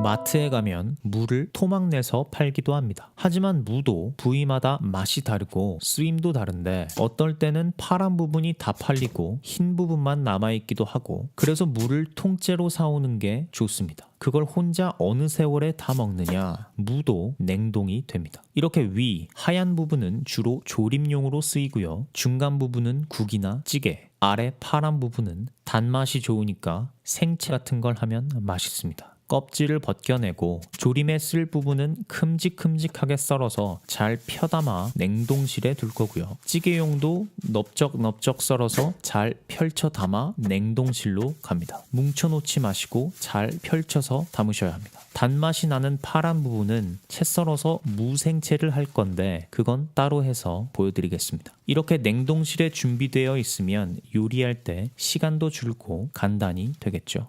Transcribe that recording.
마트에 가면 무를 토막 내서 팔기도 합니다. 하지만 무도 부위마다 맛이 다르고 쓰임도 다른데 어떨 때는 파란 부분이 다 팔리고 흰 부분만 남아있기도 하고 그래서 무를 통째로 사오는 게 좋습니다. 그걸 혼자 어느 세월에 다 먹느냐 무도 냉동이 됩니다. 이렇게 위 하얀 부분은 주로 조림용으로 쓰이고요. 중간 부분은 국이나 찌개 아래 파란 부분은 단맛이 좋으니까 생채 같은 걸 하면 맛있습니다. 껍질을 벗겨내고 조림에 쓸 부분은 큼직큼직하게 썰어서 잘 펴담아 냉동실에 둘 거고요. 찌개용도 넓적넓적 썰어서 잘 펼쳐 담아 냉동실로 갑니다. 뭉쳐놓지 마시고 잘 펼쳐서 담으셔야 합니다. 단맛이 나는 파란 부분은 채 썰어서 무생채를 할 건데 그건 따로 해서 보여드리겠습니다. 이렇게 냉동실에 준비되어 있으면 요리할 때 시간도 줄고 간단히 되겠죠.